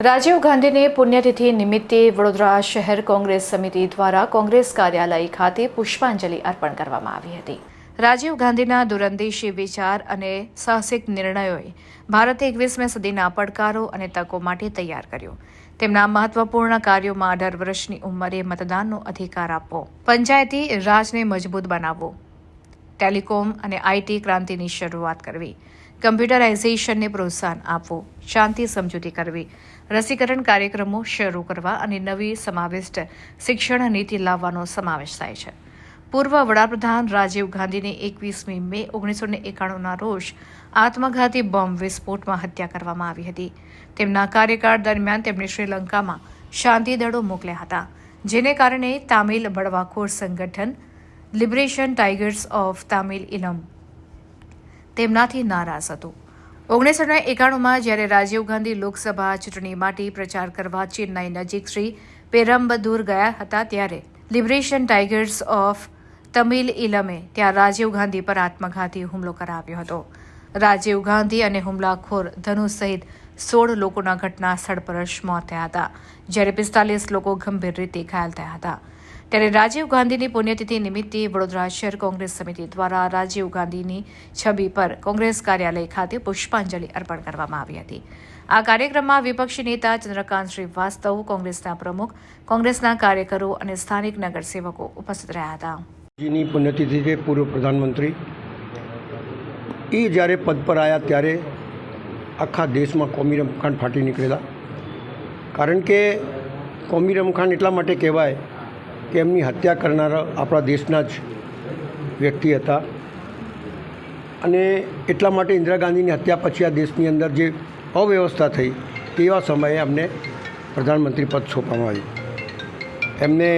રાજીવ ગાંધીની પુણ્યતિથિ નિમિત્તે વડોદરા શહેર કોંગ્રેસ સમિતિ દ્વારા કોંગ્રેસ કાર્યાલય ખાતે પુષ્પાંજલિ અર્પણ કરવામાં આવી હતી. રાજીવ ગાંધીના દૂરંદેશી વિચાર અને સાહસિક નિર્ણયોએ ભારતે એકવીસમી સદીના પડકારો અને તકો માટે તૈયાર કર્યો. તેમના મહત્વપૂર્ણ કાર્યોમાં અઢાર વર્ષની ઉંમરે મતદાનનો અધિકાર આપવો, પંચાયતી રાજને મજબૂત બનાવવો, ટેલિકોમ અને આઈટી ક્રાંતિની શરૂઆત કરવી કમ્પ્યુટરાઇઝેશનને પ્રોત્સાહન આપવું શાંતિ સમજૂતી કરવી. રસીકરણ કાર્યક્રમો શરૂ કરવા અને નવી સમાવિષ્ટ શિક્ષણ નીતિ લાવવાનો સમાવેશ થાય છે. પૂર્વ વડાપ્રધાન રાજીવ ગાંધીની એકવીસમી મે ઓગણીસો ને એકાણુંના રોજ આત્મઘાતી બોમ્બ વિસ્ફોટમાં હત્યા કરવામાં આવી હતી. તેમના કાર્યકાળ દરમિયાન તેમણે શ્રીલંકામાં શાંતિ દળો મોકલ્યા હતા, જેને કારણે તામિલ બળવાખોર સંગઠન Liberation Tigers of Tamil Eelam તેમનાથી નારાજ હતું. ઓગણીસો એકાણુંમાં જ્યારે રાજીવ ગાંધી લોકસભા ચૂંટણી માટે પ્રચાર કરવા ચેન્નાઈ નજીક શ્રી પેરમ્બદૂર ગયા હતા ત્યારે લિબરેશન ટાઇગર્સ ઓફ તમિલ ઇલમે ત્યાં રાજીવ ગાંધી પર આત્મઘાતી હુમલો કરાવ્યો હતો. રાજીવ ગાંધી અને હુમલાખોર ધનુ સહિત સોળ લોકોના ઘટના સ્થળ પર જ મોત થયા હતા, જ્યારે પિસ્તાલીસ લોકો ગંભીર રીતે ઘાયલ થયા હતા. ત્યારે રાજીવ ગાંધીની પુણ્યતિથિ નિમિત્તે વડોદરા શહેર કોંગ્રેસ સમિતિ દ્વારા રાજીવ ગાંધીની છબી પર કોંગ્રેસ કાર્યાલય ખાતે પુષ્પાંજલિ અર્પણ કરવામાં આવી હતી. આ કાર્યક્રમમાં વિપક્ષી નેતા ચંદ્રકાંત શ્રીવાસ્તવ, કોંગ્રેસના પ્રમુખ, કોંગ્રેસના કાર્યકરો અને સ્થાનિક નગરસેવકો ઉપસ્થિત રહ્યા હતા. જીની પુણ્યતિથિ છે પૂર્વ પ્રધાનમંત્રી. એ જ્યારે પદ પર આવ્યા ત્યારે આખા દેશમાં કોમી રમખાણ ફાટી નીકળેલા. કારણ કે કોમી રમખાણ એટલા માટે કહેવાય કે એમની હત્યા કરનારા આપણા દેશના જ વ્યક્તિ હતા. અને એટલા માટે ઇન્દિરા ગાંધીની હત્યા પછી આ દેશની અંદર જે અવ્યવસ્થા થઈ, તેવા સમયે અમને પ્રધાનમંત્રી પદ સોંપવામાં આવ્યું. એમને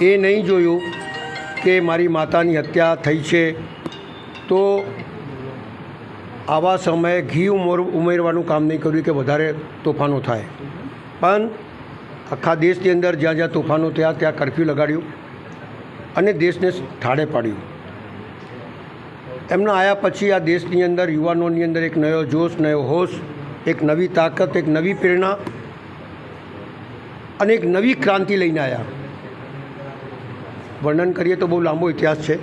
એ નહીં જોયું કે મારી માતાની હત્યા થઈ છે તો આવા સમયે ઘી ઉમર ઉમેરવાનું કામ નહીં કર્યું કે વધારે તોફાનો થાય. પણ આખા દેશની અંદર જ્યાં જ્યાં તોફાનો થયા, ત્યાં કરફ્યુ લગાડ્યું અને દેશને ઠાડે પાડ્યું. એમના આવ્યા પછી આ દેશની અંદર, યુવાનોની અંદર એક નવો જોશ નવો હોશ, એક નવી તાકાત, એક નવી પ્રેરણા અને એક નવી ક્રાંતિ લઈને આવ્યા વર્ણન કરીએ તો બહુ લાંબો ઇતિહાસ છે,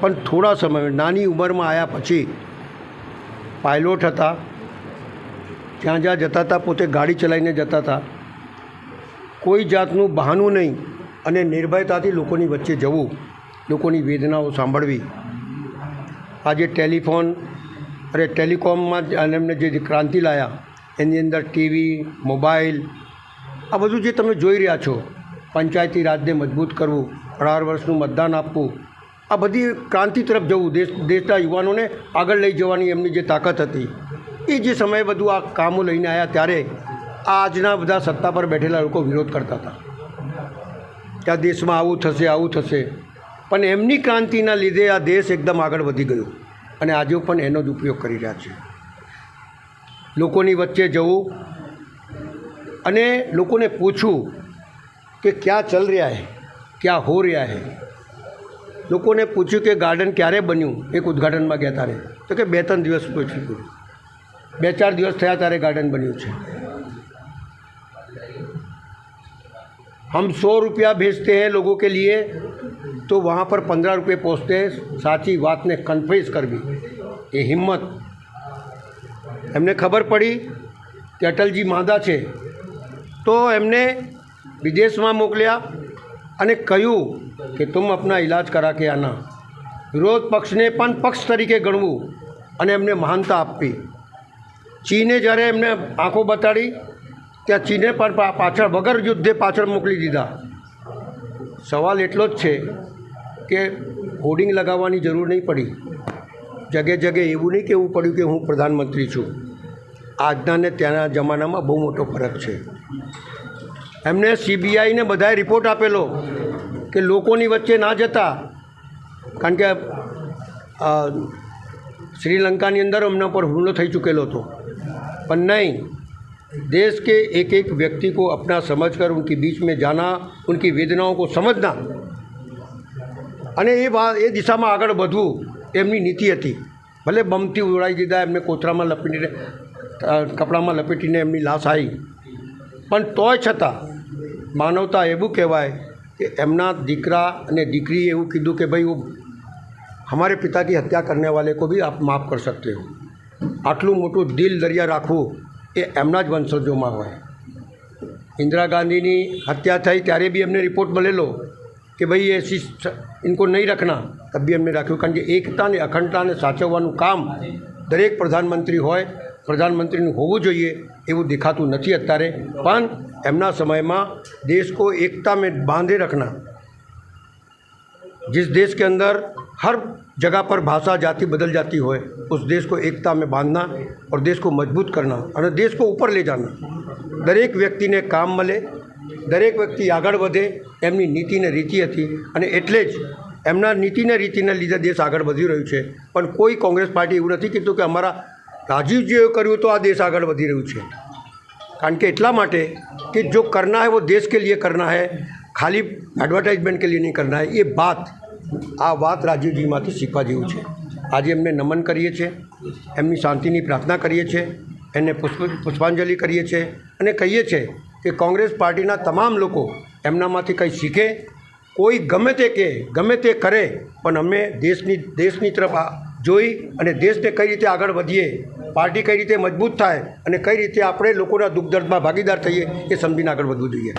પણ થોડા સમય, નાની ઉંમરમાં આવ્યા પછી પાયલોટ હતા, જ્યાં જ્યાં જતા હતા, પોતે ગાડી ચલાવીને જતા હતા. કોઈ જાતનું બહાનું નહીં અને નિર્ભયતાથી લોકોની વચ્ચે જવું, લોકોની વેદનાઓ સાંભળવી. આજે ટેલિફોન અરે ટેલિકોમમાં જ અને એમને જે ક્રાંતિ લાયા, એની અંદર ટીવી, મોબાઈલ, આ બધું જે તમે જોઈ રહ્યા છો, પંચાયતી રાજને મજબૂત કરવું, અઢાર વર્ષનું મતદાન આપવું, આ બધી ક્રાંતિ તરફ જવું, દેશ, દેશના યુવાનોને આગળ લઈ જવાની એમની જે તાકાત હતી, એ જે સમયે બધું આ કામો લઈને આવ્યા ત્યારે આજના બધા સત્તા પર બેઠેલા લોકો વિરોધ કરતા હતા કે આ દેશમાં આવું થશે આવું થશે. પણ એમની ક્રાંતિના લીધે આ દેશ એકદમ આગળ વધી ગયો અને આજે પણ એનો જ ઉપયોગ કરી રહ્યા છે. લોકોની વચ્ચે જવું અને લોકોને પૂછવું કે ક્યાં ચલ રહ્યા હે, ક્યાં હો રહ્યા હે. લોકોને પૂછ્યું કે ગાર્ડન ક્યારે બન્યું? એક ઉદ્ઘાટનમાં ગયા તારે. તો કે બે ત્રણ દિવસ પછી પૂછ્યું. બે ચાર દિવસ થયા ત્યારે ગાર્ડન બન્યું છે. हम सौ रुपया भेजते हैं लोगों के लिए तो वहाँ पर पंद्रह रुपये पहुँचते हैं સાચી વાતને કન્ફેસ કરવી એ હિંમત એમને ખબર પડી કે અટલજી માંદા છે તો એમને વિદેશમાં મોકલ્યા અને કહ્યું કે તુમ અપના ઇલાજ કરા કે આના વિરોધ પક્ષને પણ પક્ષ તરીકે ગણવું અને એમને મહાનતા આપવી ચીને જ્યારે એમને આંખો બતાડી ત્યાં ચીને પણ પાછળ વગર યુદ્ધે પાછળ મોકલી દીધા. સવાલ એટલો જ છે કે હોર્ડિંગ લગાવવાની જરૂર નહીં પડી. જગે જગે એવું નહીં કહેવું પડ્યું કે હું પ્રધાનમંત્રી છું. આજના ને ત્યાંના જમાનામાં બહુ મોટો ફરક છે. એમને સીબીઆઈને બધાએ રિપોર્ટ આપેલો કે લોકોની વચ્ચે ના જતા. કારણ કે શ્રીલંકાની અંદર એમના પર હુમલો થઈ ચૂકેલો હતો. પણ નહીં. देश के एक एक व्यक्ति को अपना समझकर उनके बीच में जाना उनकी वेदनाओं को समझना અને એ વાત એ દિશામાં આગળ વધવું એમની નીતિ હતી ભલે બમથી ઉડાવી દીધા એમને કોથરામાં લપેટીને અ, કપડામાં લપેટીને એમની લાશ આવી પણ તોય છતાં માનવતા એવું કહેવાય કે એમના દીકરા અને દીકરીએ એવું કીધું કે ભાઈ હું हमारे पिता की हत्या करने वाले को भी आप माफ़ कर सकते हो આટલું મોટું દિલ દરિયા રાખવું એ એમના જ વંશજોમાં હોય. ઇન્દિરા ગાંધીની હત્યા થઈ ત્યારે બી એમને રિપોર્ટ મળેલો કે ભાઈ એ શિસ્ત ઇનકો નહીં રાખના. તબી બી એમને રાખ્યું. કારણ કે એકતાને, અખંડતાને સાચવવાનું કામ દરેક પ્રધાનમંત્રી હોય, પ્રધાનમંત્રીનું હોવું જોઈએ એવું દેખાતું નથી અત્યારે. પણ એમના સમયમાં દેશ કો એકતા મેં બાંધે રખના. जिस દેશ કે અંદર हर जगह पर भाषा जाति बदल जाती હોય उस देश को एकता में बांधना और देश को मजबूत करना અને देश को ऊपर ले जाना દરેક વ્યક્તિને કામ મળે દરેક વ્યક્તિ આગળ વધે એમની નીતિ ને રીતિ હતી અને એટલે જ એમના નીતિ ને રીતિને લીધે દેશ આગળ વધી રહ્યું છે પણ કોઈ કોંગ્રેસ પાર્ટી એવું નથી કીધું કે અમારા રાજીવજીએ કર્યું તો આ દેશ આગળ વધી રહ્યું છે કારણ કે એટલા માટે कि जो करना है वो देश के लिए करना है खाली एडवर्टाइजमेंट के लिए नहीं करना है ये बात આ વાત રાજીવજીમાંથી શીખવા જેવું છે. આજે એમને નમન કરીએ છીએ, એમની શાંતિની પ્રાર્થના કરીએ છીએ, એમને પુષ્પ, પુષ્પાંજલિ કરીએ છીએ અને કહીએ છીએ કે કોંગ્રેસ પાર્ટીના તમામ લોકો એમનામાંથી કંઈ શીખે, કોઈ ગમે તે કહે ગમે તે કરે, પણ અમે દેશની દેશની તરફ જોઈ અને દેશને કઈ રીતે આગળ વધીએ, પાર્ટી કઈ રીતે મજબૂત થાય અને કઈ રીતે આપણે લોકોના દુઃખ દર્દમાં ભાગીદાર થઈએ એ સમજીને આગળ વધવું જોઈએ.